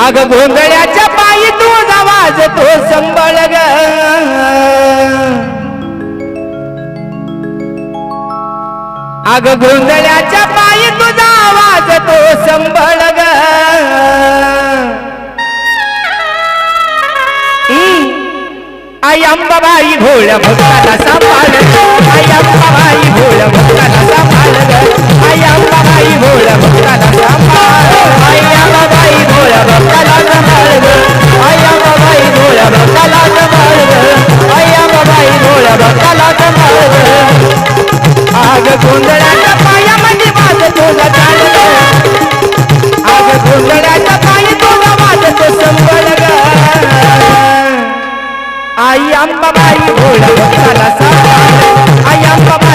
आग गोंधळ्याच्या पायी तू आवाज तो संबळ ग. आग गोंधळ्याच्या पायी तुझा आवाज तो संबळ ग. आई अंबाबाई भोळ्या भक्ताला सांभाळ आई अंबाबाई अंबाबाई भोळा भक्ताला सांगा आई अंबाबाई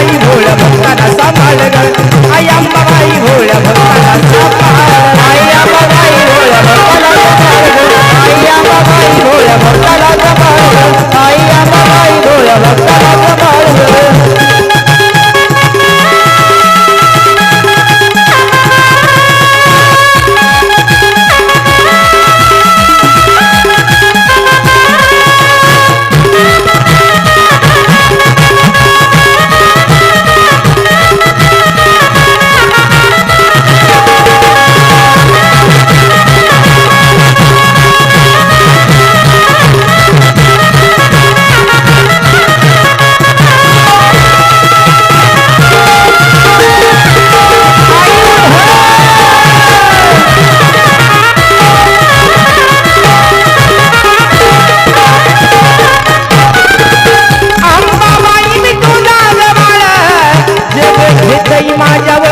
Vaya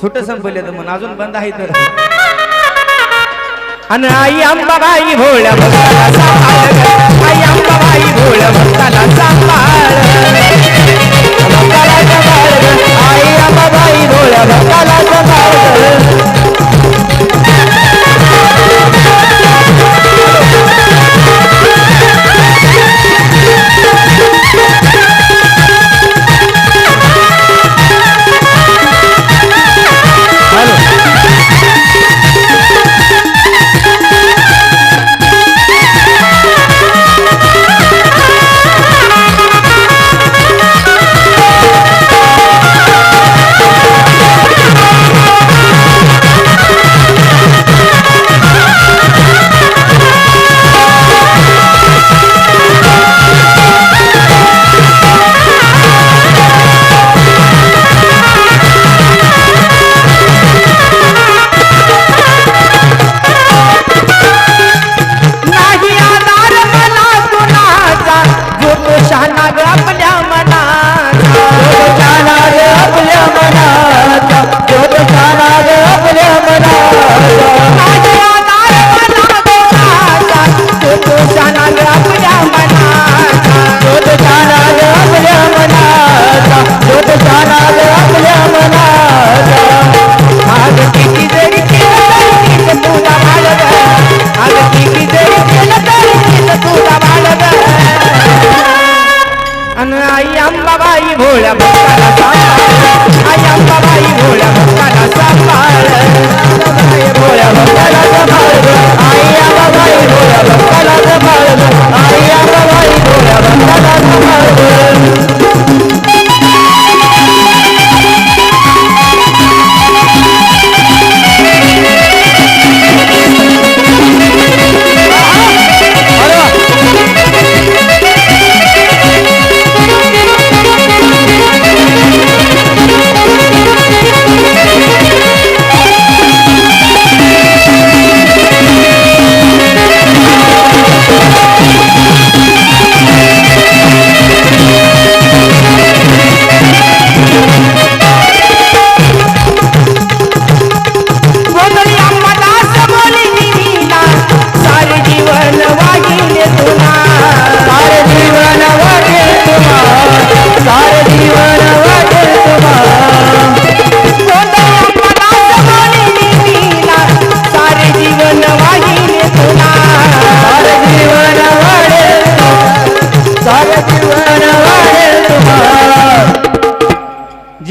सुट संपले तर मग अजून बंद आहे तर. आणि आई अंबाबाई भोळ्या भक्ताला सांभाळ आई अंबाबाई भोळ्या भक्ताला सांभाळ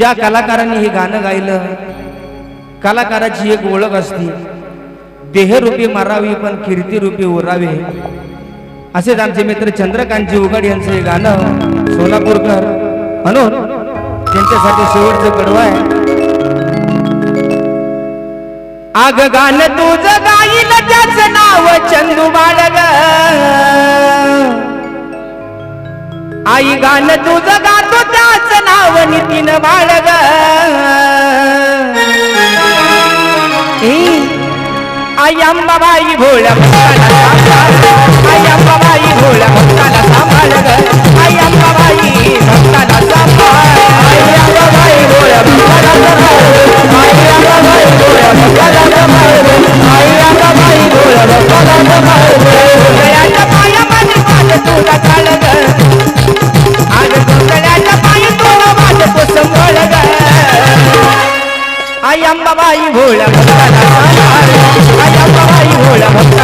ज्या कलाकारांनी हे गाणं गायलं कलाकाराची एक ओळख असते. देहरूपी मारावी पण कीर्तीरूपी उरावे. असेच आमचे मित्र चंद्रकांतजी उघड यांचं हे गाणं सोलापूरकर. म्हणून त्यांच्यासाठी शेवटचं कडवं आहे. आग गाण तुझ गाईल त्याच नाव चंदू बाळग. आई गाण तुझ गात नाव नितीन बाळग आई अंबाबाई भोळ्या भक्ताला आई अंबाबाई भोळ्या भक्ताला सांगणार भक्ता